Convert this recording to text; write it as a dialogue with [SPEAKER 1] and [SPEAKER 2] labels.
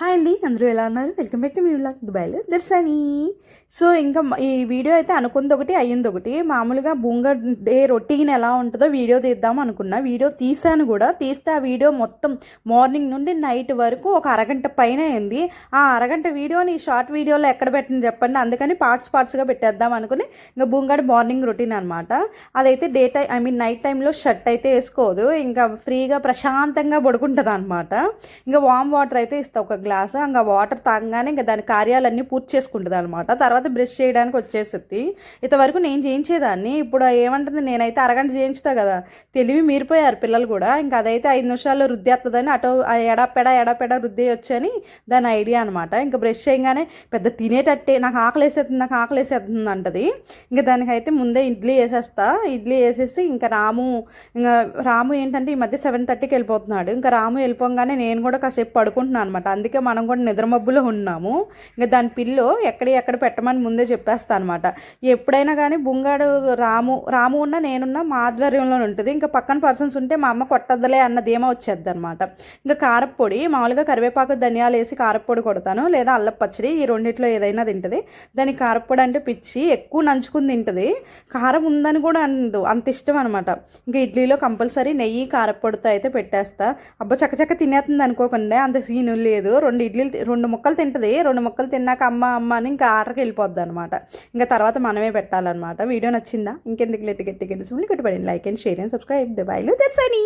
[SPEAKER 1] Hi అండి అందరూ ఎలా ఉన్నారు? వెల్కమ్ బ్యాక్ టు మీ వ్లాగ్ దుబాయ్లో దర్శని సో ఇంకా ఈ వీడియో అయితే అనుకుంది ఒకటి అయ్యింది ఒకటి. మామూలుగా బుంగ డే రొటీన్ ఎలా ఉంటుందో వీడియో తీద్దాం అనుకున్నా. వీడియో తీసాను కూడా. తీస్తే ఆ వీడియో మొత్తం మార్నింగ్ నుండి నైట్ వరకు ఒక అరగంట పైన అయింది. ఆ అరగంట వీడియోని షార్ట్ వీడియోలో ఎక్కడ పెట్టిన చెప్పండి. అందుకని పార్ట్స్ పార్ట్స్గా పెట్టేద్దాం అనుకుని ఇంకా బుంగడి మార్నింగ్ రొటీన్ అనమాట అదైతే day time I mean night టైంలో షర్ట్ అయితే వేసుకోదు. ఇంకా ఫ్రీగా ప్రశాంతంగా పడుకుంటుంది అనమాట ఇంకా వామ్ వాటర్ అయితే ఇస్తా. ఒక గ్లాసు ఇంకా వాటర్ తాగగానే ఇంకా దాని కార్యాలన్నీ పూర్తి చేసుకుంటుంది అనమాట తర్వాత బ్రష్ చేయడానికి వచ్చేసింది ఇంతవరకు నేను చేయించేదాన్ని. ఇప్పుడు ఏమంటుంది నేనైతే అరగంట చేయించుతా కదా. తెలివి మీరిపోయారు పిల్లలు కూడా. ఇంకా అదైతే ఐదు నిమిషాల్లో రుద్దేస్తుందని అటో ఆ ఎడపెడ ఎడపెడ రుద్దే వచ్చని దాని ఐడియా అనమాట. ఇంకా బ్రష్ చేయగానే పెద్ద తినేటట్టే నాకు ఆకలి వేసేస్తుంది నాకు ఆకలి వేసేస్తుంది అంటది. ఇంకా దానికైతే ముందే ఇడ్లీ వేసేస్తా. ఇడ్లీ వేసేసి ఇంకా రాము ఇంకా రాము ఏంటంటే ఈ మధ్య సెవెన్ థర్టీకి వెళ్ళిపోతున్నాడు. ఇంకా రాము వెళ్ళిపోగానే నేను కూడా కాసేపు పడుకుంటున్నాను అనమాట. అందుకే మనం కూడా నిద్రమబ్బులో ఉన్నాము. ఇంకా దాని పిల్లో ఎక్కడ ఎక్కడ పెట్టమని ముందే చెప్పేస్తా అనమాట ఎప్పుడైనా కానీ బుంగాడు రాము రాము ఉన్న నేనున్నా మా ఆధ్వర్యంలో ఉంటుంది. ఇంకా పక్కన పర్సన్స్ ఉంటే మా అమ్మ కొట్టద్దులే అన్న ధీమా వచ్చేద్ది అనమాట ఇంకా కారప్పొడి మామూలుగా కరివేపాకు ధనియాలు వేసి కారప్పొడి కొడతాను. లేదా అల్లం పచ్చడి ఈ రెండిట్లో ఏదైనా తింటుంది. దానికి కారప్పొడి అంటే పిచ్చి ఎక్కువ నంచుకుని తింటుంది. కారం ఉందని కూడా అందు అంత ఇష్టం అనమాట ఇంకా ఇడ్లీలో కంపల్సరీ నెయ్యి కారప్పొడితో అయితే పెట్టేస్తా. అబ్బా చక్కచక్క తినేస్తుంది అనుకోకుండా అంత సీను లేదు. రెండు ఇడ్లీలు రెండు ముక్కలు తింటుంది. రెండు ముక్కలు తిన్నాక అమ్మ అమ్మ అని ఇంకా ఆటకి వెళ్ళిపోద్ది అనమాట ఇంకా తర్వాత మనమే పెట్టాలన్నమాట. వీడియో నచ్చిందా? ఇంకెందుకు లెట్టి గట్టి గట్టి కట్టుబడింది like and share and subscribe. The బైలు దర్శని.